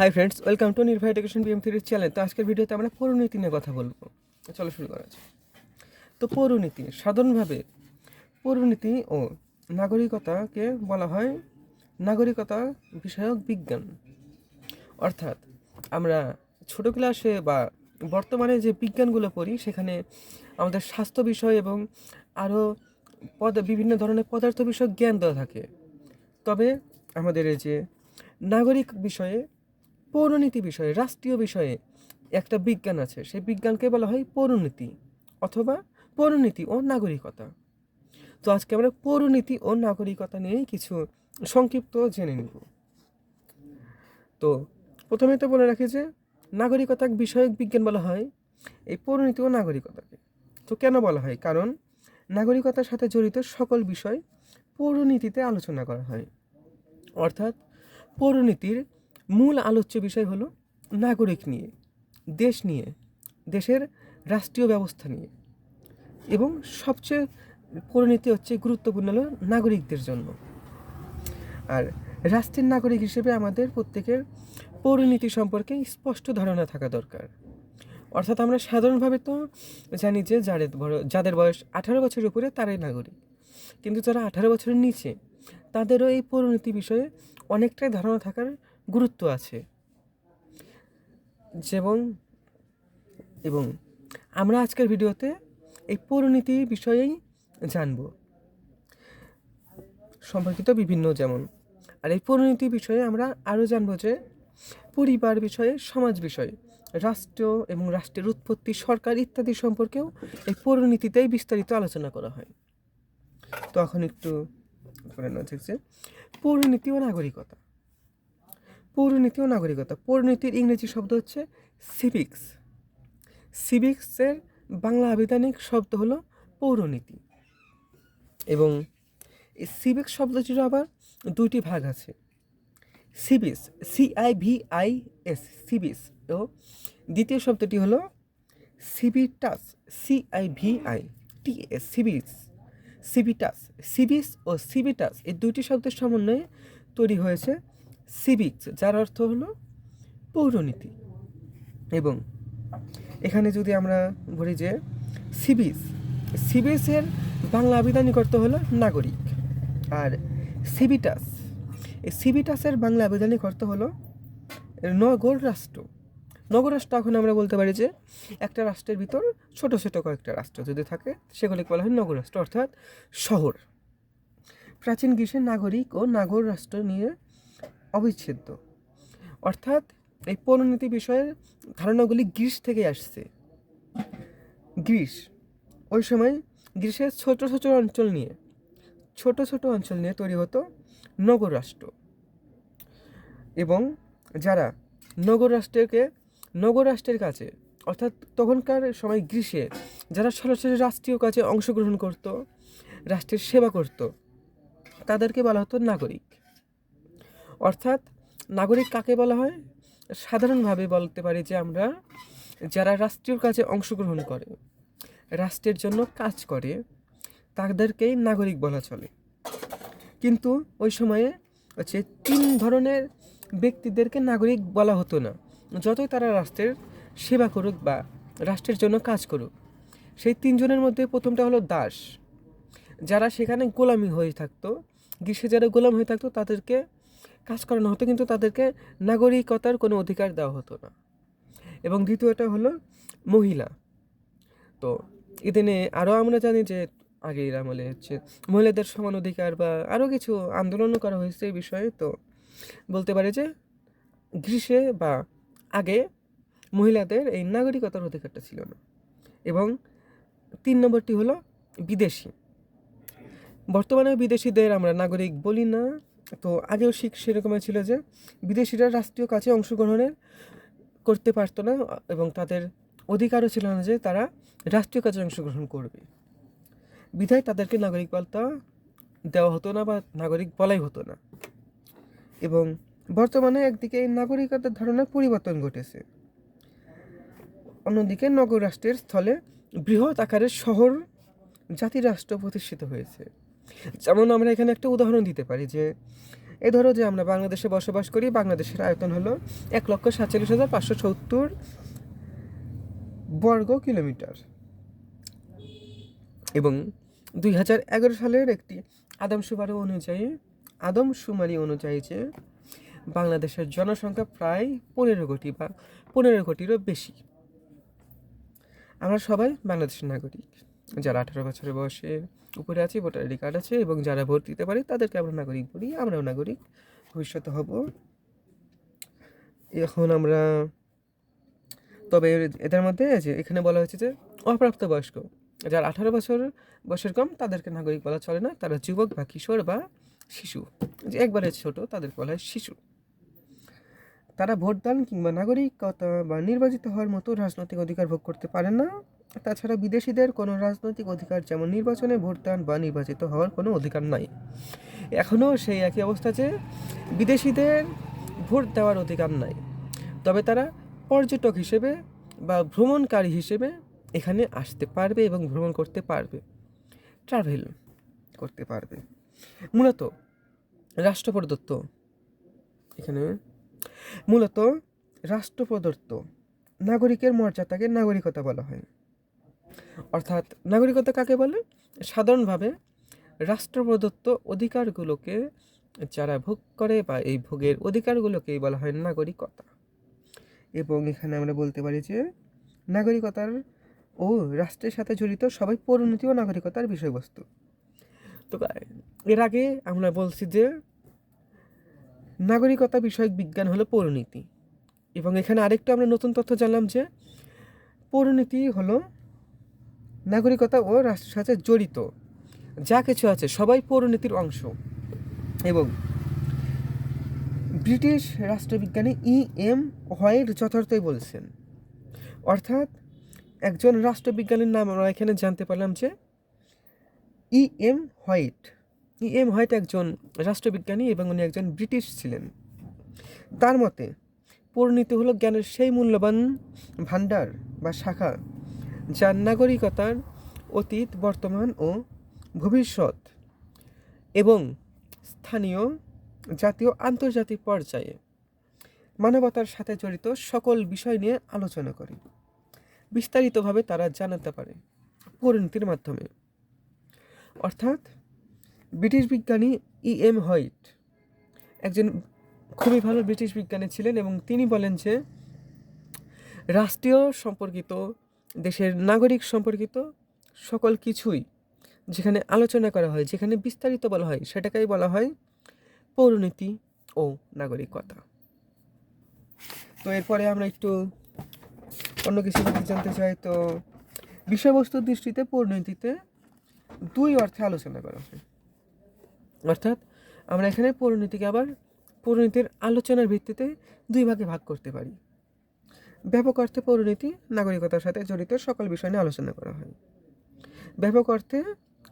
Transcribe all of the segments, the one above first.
Hi friends welcome to Nirbhay education BM থ্রির channel তো আজকের ভিডিওতে আমরা পৌরনীতি নিয়ে কথা বলব। চলো শুরু করা যাক। তো পৌরনীতি সাধারণভাবে পৌরনীতি ও নাগরিকতাকে বলা হয় নাগরিকতা বিষয়ক বিজ্ঞান। অর্থাৎ আমরা ছোট ক্লাসে বা বর্তমানে যে বিজ্ঞানগুলো পড়ি, সেখানে আমাদের স্বাস্থ্য বিষয় এবং আরও পদ, বিভিন্ন ধরনের পদার্থ বিষয়ক জ্ঞান দেওয়া থাকে। তবে আমাদের এই যে নাগরিক বিষয়ে পৌরনীতি বিষয়ে, রাষ্ট্রীয় বিষয়ে একটা বিজ্ঞান আছে। সেই বিজ্ঞানকে বলা হয় পৌরনীতি অথবা পৌরনীতি ও নাগরিকতা। তো আজকে আমরা পৌরনীতি ও নাগরিকতা নিয়েই কিছু সংক্ষিপ্ত জেনে নিব। তো প্রথমে তো বলে রাখি যে, নাগরিকতা বিষয়ক বিজ্ঞান বলা হয় এই পৌরনীতি ও নাগরিকতাকে। তো কেন বলা হয়? কারণ নাগরিকতার সাথে জড়িত সকল বিষয় পৌরনীতিতে আলোচনা করা হয়। অর্থাৎ পৌরনীতির মূল আলোচ্য বিষয় হলো নাগরিক নিয়ে, দেশ নিয়ে, দেশের রাষ্ট্রীয় ব্যবস্থা নিয়ে। এবং সবচেয়ে পরিণতি হচ্ছে গুরুত্বপূর্ণ হলো নাগরিকদের জন্য। আর রাষ্ট্রের নাগরিক হিসেবে আমাদের প্রত্যেকের পৌরনীতি সম্পর্কে স্পষ্ট ধারণা থাকা দরকার। অর্থাৎ আমরা সাধারণভাবে তো জানি যে যাদের যাদের বয়স আঠারো বছরের উপরে তারাই নাগরিক। কিন্তু যারা আঠারো বছরের নিচে, তাদেরও এই পরিণতি বিষয়ে অনেকটাই ধারণা থাকার গুরুত্ব আছে। যেমন, এবং আমরা আজকের ভিডিওতে এই পরিণতি বিষয়েই জানব। সম্পর্কিত বিভিন্ন যেমন, আর এই পরিণতি বিষয়ে আমরা আরও জানব যে, পরিবার বিষয়ে, সমাজ বিষয়ে, রাষ্ট্র এবং রাষ্ট্রের উৎপত্তি, সরকার ইত্যাদি সম্পর্কেও এই পরিণতিতেই বিস্তারিত আলোচনা করা হয়। তো এখন একটু পৌরনীতি ও নাগরিকতা। পৌরনীতি ও নাগরিকতা। পৌরনীতির ইংরেজি শব্দ হচ্ছে সিভিক্স সিভিক্সের বাংলা আবিধানিক শব্দ হলো পৌরনীতি। এবং এই সিভিক্স শব্দটির আবার দুইটি ভাগ আছে। সিবিস C I V I S সিবিস ও দ্বিতীয় শব্দটি হলো সিবিটাস C I V I T S সিবিস সিবিটাস সিবিস ও সিবিটাস এই দুইটি শব্দের সমন্বয়ে তৈরি হয়েছে সিভিক্স যার অর্থ হলো পৌরনীতি। এবং এখানে যদি আমরা বলি যে সিবিস সিবিএসের বাংলা আবিধানিক অর্থ হলো নাগরিক। আর সিবিটাস এই সিবিটাসের বাংলা আবিধানিক অর্থ হলো নগর রাষ্ট্র। নগর রাষ্ট্র এখন আমরা বলতে পারি যে একটা রাষ্ট্রের ভিতর ছোট ছোট কয়েকটা রাষ্ট্র যদি থাকে, সেগুলিকে বলা হয় নগর রাষ্ট্র, অর্থাৎ শহর। প্রাচীন গ্রীষ্মের নাগরিক ও নাগর রাষ্ট্র নিয়ে অবিচ্ছেদ্য। অর্থাৎ এই পরিণতি বিষয়ের ধারণাগুলি গ্রীস থেকে আসছে। গ্রীস, ওই সময় গ্রীসের ছোট ছোট অঞ্চল নিয়ে, ছোট ছোট অঞ্চল নিয়ে তৈরি হতো নগর রাষ্ট্র। এবং যারা নগর রাষ্ট্রকে, নগর রাষ্ট্রের কাছে, অর্থাৎ তখনকার সময় গ্রীষ্মে যারা সরাসরি রাষ্ট্রীয় কাজে অংশগ্রহণ করত, রাষ্ট্রের সেবা করত, তাদেরকে বলা হতো নাগরিক। অর্থাৎ নাগরিক কাকে বলা হয়? সাধারণভাবে বলতে পারি যে আমরা যারা রাষ্ট্রীয় কাজে অংশগ্রহণ করে, রাষ্ট্রের জন্য কাজ করে, তাদেরকেই নাগরিক বলা চলে। কিন্তু ওই সময়ে হচ্ছে তিন ধরনের ব্যক্তিদেরকে নাগরিক বলা হতো না। যতই তারা রাষ্ট্রের সেবা করুক বা রাষ্ট্রের জন্য কাজ করুক, সেই তিনজনের মধ্যে প্রথমটা হলো দাস। যারা সেখানে গোলামি হয়ে থাকতো, গ্রীষ্মে যারা গোলাম হয়ে থাকতো, তাদেরকে কাজ করানো হতো, কিন্তু তাদেরকে নাগরিকতার কোনো অধিকার দেওয়া হতো না। এবং দ্বিতীয়টা হলো মহিলা। তো এদিনে আরও আমরা জানি যে আগের আমলে হচ্ছে মহিলাদের সমান অধিকার বা আরও কিছু আন্দোলনও করা হয়েছে এই বিষয়ে। তো বলতে পারে যে গ্রীষ্মে বা আগে মহিলাদের এই নাগরিকতার অধিকারটা ছিল না। এবং তিন নম্বরটি হলো বিদেশি। বর্তমানে বিদেশিদের আমরা নাগরিক বলি না। তো আগেও শিখ সেরকমই ছিল যে বিদেশিরা রাষ্ট্রীয় কাজে অংশগ্রহণের করতে পারতো না এবং তাদের অধিকারও ছিল না যে তারা রাষ্ট্রীয় কাজে অংশগ্রহণ করবে। বিধায় তাদেরকে নাগরিক বলতা দেওয়া হতো না বা নাগরিক বলাই হতো না। এবং বর্তমানে একদিকে এই নাগরিকতার ধারণার পরিবর্তন ঘটেছে। অন্যদিকে নগর রাষ্ট্রের স্থলে বৃহৎ আকারের শহর জাতি রাষ্ট্র প্রতিষ্ঠিত হয়েছে। যেমন আমরা এখানে একটা উদাহরণ দিতে পারি যে এই ধরো যে আমরা বাংলাদেশে বসবাস করি, বাংলাদেশের আয়তন হলো এক লক্ষ সাতচল্লিশ হাজার পাঁচশো সত্তর বর্গ কিলোমিটার। এবং দুই হাজার এগারো সালের একটি আদমশুমারি অনুযায়ী আদমশুমারি অনুযায়ী যে বাংলাদেশের জনসংখ্যা প্রায় পনেরো কোটি বা পনেরো কোটিরও বেশি। আমরা সবাই বাংলাদেশের নাগরিক। যারা আঠারো বছরের বয়সের উপরে আছে, ভোটার আইডি কার্ড আছে এবং যারা ভোট দিতে পারে, তাদেরকে আমরা নাগরিক বলি, আমরাও নাগরিক, ভবিষ্যতে হব। এখন আমরা, তবে এদের মধ্যে যে এখানে বলা হয়েছে যে অপ্রাপ্ত বয়স্ক যারা আঠারো বছর, বয়সের কম, তাদেরকে নাগরিক বলা চলে না, তারা যুবক বা কিশোর বা শিশু, যে একবারে ছোট তাদেরকে বলা হয় শিশু। তারা ভোটদান কিংবা নাগরিকতা বা নির্বাচিত হওয়ার মতো রাজনৈতিক অধিকার ভোগ করতে পারে না। তাছাড়া বিদেশিদের কোনো রাজনৈতিক অধিকার যেমন নির্বাচনে ভোটদান বা নির্বাচিত হওয়ার কোনো অধিকার নাই। এখনও সেই একই অবস্থা যে বিদেশিদের ভোট দেওয়ার অধিকার নাই। তবে তারা পর্যটক হিসেবে বা ভ্রমণকারী হিসেবে এখানে আসতে পারবে এবং ভ্রমণ করতে পারবে ট্রাভেল করতে পারবে। মূলত রাষ্ট্রপ্রদত্ত এখানে মূলত রাষ্ট্রপ্রদত্ত নাগরিকের মর্যাদাকে নাগরিকতা বলা হয়। অর্থাৎ নাগরিকতা কাকে বলে? সাধারণভাবে রাষ্ট্র প্রদত্ত অধিকারগুলোকে যারা ভোগ করে বা এই ভোগের অধিকারগুলোকেই বলা হয় নাগরিকতা। এবং এখানে আমরা বলতে পারি যে নাগরিকতার ও রাষ্ট্রের সাথে জড়িত সবাই পরিণতি ও নাগরিকতার বিষয়বস্তু। তো এর আগে আমরা বলছি যে নাগরিকতা বিষয়ক বিজ্ঞান হলো পরিণতি। এবং এখানে আরেকটু আমরা নতুন তথ্য জানলাম যে পরিণতি হলো নাগরিকতা ও রাষ্ট্রের সাথে জড়িত। যা কিছু আছে, সবাই পৌরনীতির অংশ। এবং ব্রিটিশ রাষ্ট্রবিজ্ঞানী ই এম হোয়াইট যথার্থই বলছেন, অর্থাৎ একজন রাষ্ট্রবিজ্ঞানীর নাম আমরা এখানে জানতে পারলাম যে E M White. E M White একজন রাষ্ট্রবিজ্ঞানী এবং উনি একজন ব্রিটিশ ছিলেন। তার মতে পরিণতি হলো জ্ঞানের সেই মূল্যবান ভাণ্ডার বা শাখা যার নাগরিকতার অতীত, বর্তমান ও ভবিষ্যৎ এবং স্থানীয় জাতীয় আন্তর্জাতিক পর্যায়ে মানবতার সাথে জড়িত সকল বিষয় নিয়ে আলোচনা করে। বিস্তারিতভাবে তারা জানাতে পারে পরিণতির মাধ্যমে। অর্থাৎ, ব্রিটিশ বিজ্ঞানী ই এম হোয়াইট একজন খুবই ভালো ব্রিটিশ বিজ্ঞানী ছিলেন এবং তিনি বলেন যে, রাষ্ট্রীয় সম্পর্কিত দেশের নাগরিক সম্পর্কিত সকল কিছুই যেখানে আলোচনা করা হয়, যেখানে বিস্তারিত বলা হয়, সেটাকেই বলা হয় পৌরনীতি ও নাগরিকতা। তো এরপরে আমরা একটু অন্য কিছু জানতে চাই। তো বিষয়বস্তুর দৃষ্টিতে পরিণতিতে দুই অর্থে আলোচনা করা হয়। অর্থাৎ আমরা এখানে পরিণতিকে আবার পরিণতির আলোচনার ভিত্তিতে দুই ভাগে ভাগ করতে পারি। ব্যাপক অর্থে পরিণতি নাগরিকতার সাথে জড়িত সকল বিষয় নিয়ে আলোচনা করা হয়। ব্যাপক অর্থে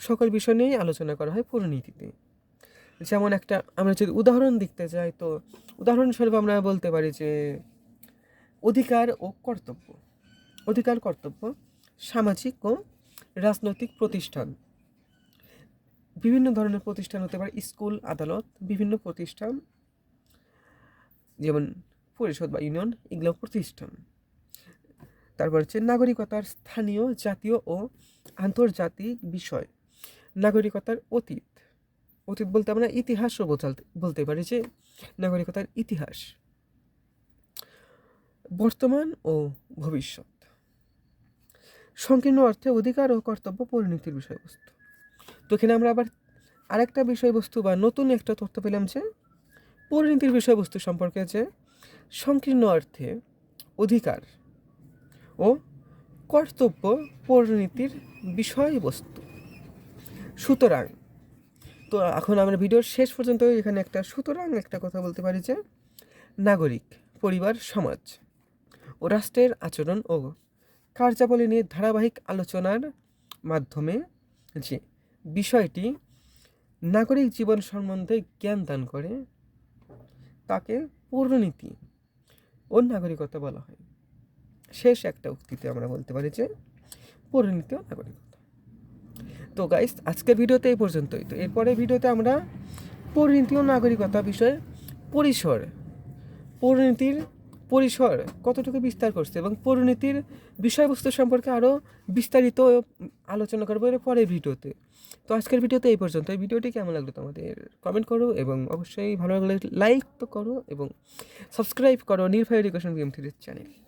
সকল বিষয় নিয়েই আলোচনা করা হয় পরিণতিতে যেমন একটা, আমরা যদি উদাহরণ দেখতে চাই তো, উদাহরণস্বরূপ আমরা বলতে পারি যে, অধিকার ও কর্তব্য। অধিকার, কর্তব্য, সামাজিক ও রাজনৈতিক প্রতিষ্ঠান। বিভিন্ন ধরনের প্রতিষ্ঠান হতে পারে, স্কুল, আদালত, বিভিন্ন প্রতিষ্ঠান, যেমন পরিষদ বা ইউনিয়ন এগুলো প্রতিষ্ঠান তারপর হচ্ছে নাগরিকতার স্থানীয়, জাতীয় ও আন্তর্জাতিক বিষয়। নাগরিকতার অতীত। অতীত বলতে আমরা ইতিহাসও বলতে পারি যে নাগরিকতার ইতিহাস। বর্তমান ও ভবিষ্যৎ। সংকীর্ণ অর্থে অধিকার ও কর্তব্য পরিণতির বিষয়বস্তু। তো এখানে আমরা আবার আরেকটা বিষয়বস্তু বা নতুন একটা তথ্য পেলাম যে পরিণতির বিষয়বস্তু সম্পর্কে যে সংকীর্ণ অর্থে অধিকার ও কর্তব্য পরিণতির বিষয়বস্তু। সুতরাং, তো এখন আমরা ভিডিওর শেষ পর্যন্ত এখানে একটা সুতরাং একটা কথা বলতে পারি যে, নাগরিক, পরিবার, সমাজ ও রাষ্ট্রের আচরণ ও কার্যাবলী নিয়ে ধারাবাহিক আলোচনার মাধ্যমে যে বিষয়টি নাগরিক জীবন সম্বন্ধে জ্ঞান দান করে, তাকে পৌরনীতি ও নাগরিকতা বলা হয়। শেষ একটা উক্তিতে আমরা বলতে পারি যে পরিণত নাগরিকতা তো গাইস আজকের ভিডিওতে এই পর্যন্তই। তো এরপরে ভিডিওতে আমরা পরিণতি ও নাগরিকতা বিষয়ে পরিসর, পরিণতির পরিসর কতটুকু বিস্তার করছে এবং পরিণতির বিষয়বস্তু সম্পর্কে আরও বিস্তারিত আলোচনা করব এর পরের ভিডিওতে। তো আজকের ভিডিওতে এই পর্যন্ত। এই ভিডিওটি কেমন লাগল তোমাদের কমেন্ট করো এবং অবশ্যই ভালো লাগলে লাইক তো করো এবং সাবস্ক্রাইব করো নির্ভয় এডুকেশন গেম থ্রির চ্যানেল